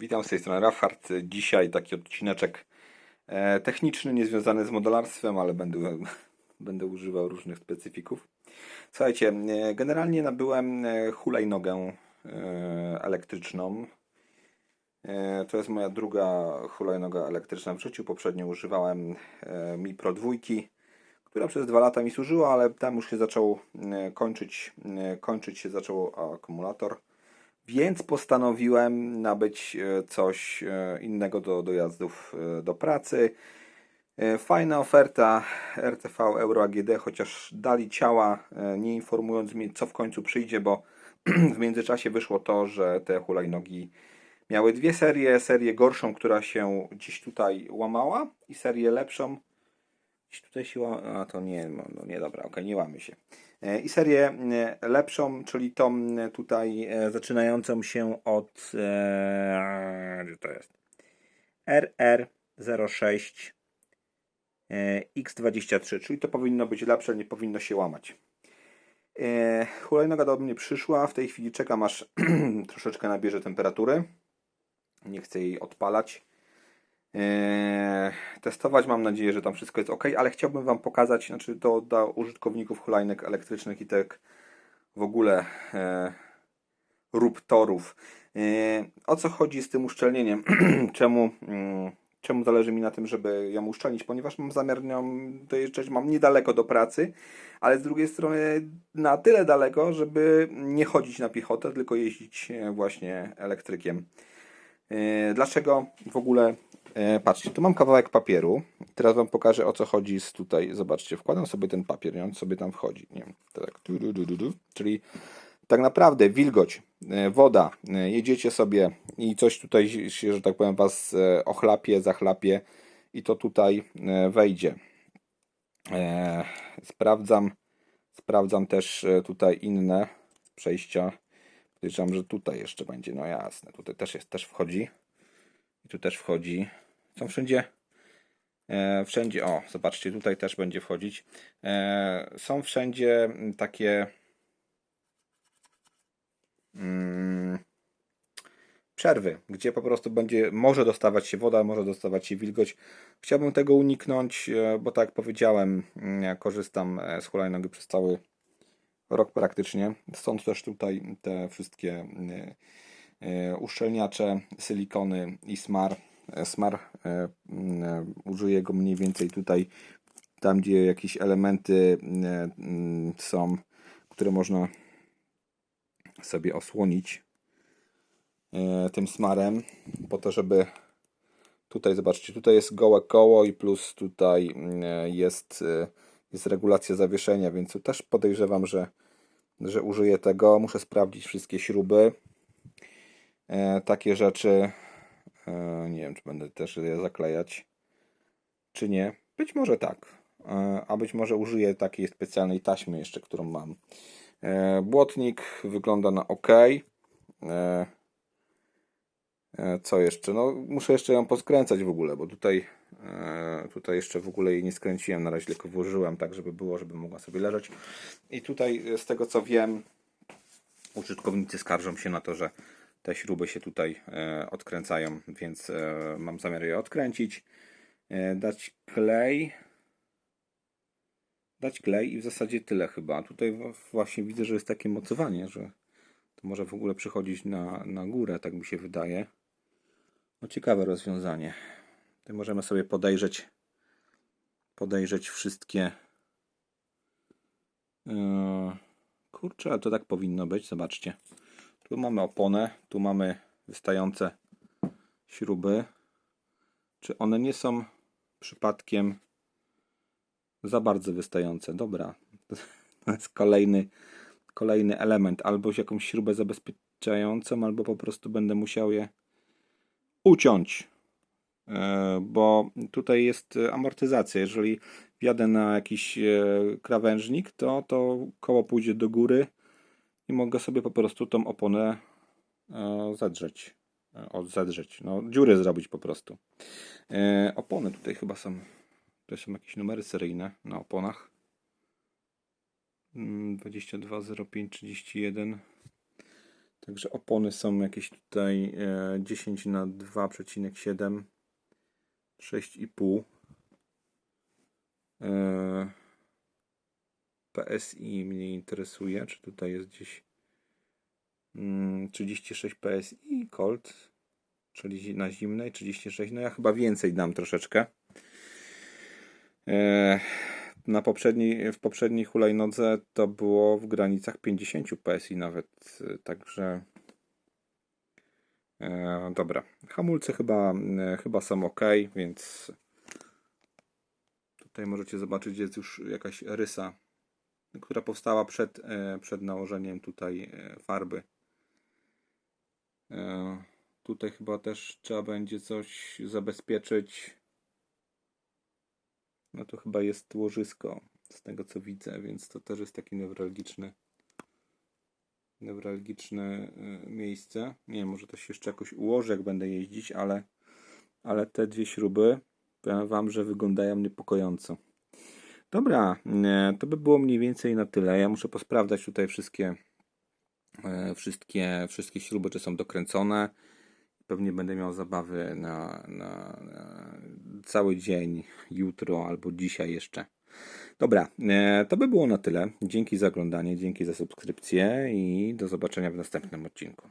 Witam z tej strony Rafart. Dzisiaj taki odcineczek e, techniczny, niezwiązany z modelarstwem, ale będę, będę używał różnych specyfików. Słuchajcie, e, generalnie nabyłem e, hulajnogę elektryczną. To jest moja druga hulajnoga elektryczna w życiu. Poprzednio używałem Mi Pro 2, która przez dwa lata mi służyła, ale tam już się zaczął kończyć, kończyć się zaczął akumulator. Więc postanowiłem nabyć e, coś e, innego do dojazdów e, do pracy. Fajna oferta RTV Euro AGD, chociaż dali ciała, nie informując mnie, co w końcu przyjdzie, bo w międzyczasie wyszło to, że te hulajnogi miały dwie serie. Serię gorszą, która się gdzieś tutaj łamała i serię lepszą. Tutaj się łama... A to nie, no no nie dobra, okej, nie łamy się. E, I serię e, lepszą, czyli tą e, tutaj zaczynającą się od gdzie to jest? RR06 e, X23, czyli to powinno być lepsze, nie powinno się łamać. Hulajnoga do mnie przyszła, w tej chwili czekam aż troszeczkę nabierze temperatury. Nie chcę jej odpalać. Eee, testować. Mam nadzieję, że tam wszystko jest ok, ale chciałbym Wam pokazać, znaczy to dla użytkowników hulajnek elektrycznych i tak w ogóle e, rób torów. E, o co chodzi z tym uszczelnieniem? czemu, mm, czemu zależy mi na tym, żeby ją uszczelnić? Ponieważ mam zamiar nią dojeżdżać, mam niedaleko do pracy, ale z drugiej strony na tyle daleko, żeby nie chodzić na piechotę, tylko jeździć e, właśnie elektrykiem. E, Dlaczego w ogóle? e, Patrzcie, tu mam kawałek papieru. Teraz Wam pokażę o co chodzi z tutaj. Zobaczcie, wkładam sobie ten papier i on sobie tam wchodzi. Nie wiem, tak. du, du, du, du. Czyli tak naprawdę wilgoć, e, woda, jedziecie sobie i coś tutaj się, że tak powiem, Was ochlapie, zachlapie i to tutaj wejdzie. Sprawdzam, sprawdzam też tutaj inne przejścia. Podejrzewam, że tutaj jeszcze będzie, no jasne, tutaj też jest, też wchodzi. I tu też wchodzi. Są wszędzie, e, wszędzie, o, zobaczcie, tutaj też będzie wchodzić. E, są wszędzie mm, takie mm, przerwy, gdzie po prostu będzie, może dostawać się woda, może dostawać się wilgoć. Chciałbym tego uniknąć, e, bo tak jak powiedziałem, mm, ja korzystam e, z hulajnogi przez cały rok praktycznie. Stąd też tutaj te wszystkie e, e, uszczelniacze, silikony i smar. E, Smar użyję go mniej więcej tutaj, tam gdzie jakieś elementy są, które można sobie osłonić tym smarem, po to, żeby tutaj, zobaczcie, tutaj jest gołe koło i plus tutaj jest, jest regulacja zawieszenia, więc tu też podejrzewam, że, że użyję tego. Muszę sprawdzić wszystkie śruby. E, takie rzeczy. E, nie wiem, czy będę też je zaklejać, czy nie. Być może tak. E, a być może użyję takiej specjalnej taśmy jeszcze, którą mam. E, błotnik wygląda na ok. E, co jeszcze? No, muszę jeszcze ją poskręcać w ogóle, bo tutaj, e, tutaj jeszcze w ogóle jej nie skręciłem. Na razie tylko włożyłem tak, żeby było, żeby mogła sobie leżeć. I tutaj, e, z tego co wiem, użytkownicy skarżą się na to, że te śruby się tutaj e, odkręcają, więc e, mam zamiar je odkręcić, e, dać klej, dać klej i w zasadzie tyle chyba. Tutaj właśnie widzę, że jest takie mocowanie, że to może w ogóle przychodzić na, na górę, tak mi się wydaje. No ciekawe rozwiązanie. Tutaj możemy sobie podejrzeć podejrzeć wszystkie Yy, Kurczę, ale to tak powinno być. Zobaczcie. Tu mamy oponę, tu mamy wystające śruby. Czy one nie są przypadkiem za bardzo wystające? Dobra. To jest kolejny, kolejny element. Albo jakąś śrubę zabezpieczającą, albo po prostu będę musiał je uciąć. E, Bo tutaj jest amortyzacja. Jeżeli wjadę na jakiś e, krawężnik, to to koło pójdzie do góry i mogę sobie po prostu tą oponę e, zadrzeć. Od zadrzeć. No, dziury zrobić po prostu. Opony tutaj chyba są. To są jakieś numery seryjne na oponach. Mm, 22, 05, 31. Także opony są jakieś tutaj e, 10 na 2,7 6,5 e, PSI mnie interesuje, czy tutaj jest gdzieś mm, 36 PSI Colt, czyli na zimnej 36, no ja chyba więcej dam troszeczkę. Na poprzedniej, w poprzedniej hulajnodze to było w granicach 50 PSI nawet, e, także e, dobra. Hamulce chyba, e, chyba są ok, więc tutaj możecie zobaczyć, jest już jakaś rysa, która powstała przed, e, przed nałożeniem tutaj e, farby. E, Tutaj chyba też trzeba będzie coś zabezpieczyć. No to chyba jest łożysko, z tego co widzę, więc to też jest taki newralgiczny newralgiczne y, miejsce. Nie wiem, może to się jeszcze jakoś ułoży, jak będę jeździć, ale, ale te dwie śruby, powiem Wam, że wyglądają niepokojąco. Dobra, e, to by było mniej więcej na tyle. Ja muszę posprawdzać tutaj wszystkie, e, wszystkie, wszystkie śruby, czy są dokręcone. Pewnie będę miał zabawy na, na cały dzień, jutro albo dzisiaj jeszcze. Dobra, e, to by było na tyle. Dzięki za oglądanie, dzięki za subskrypcję i do zobaczenia w następnym odcinku.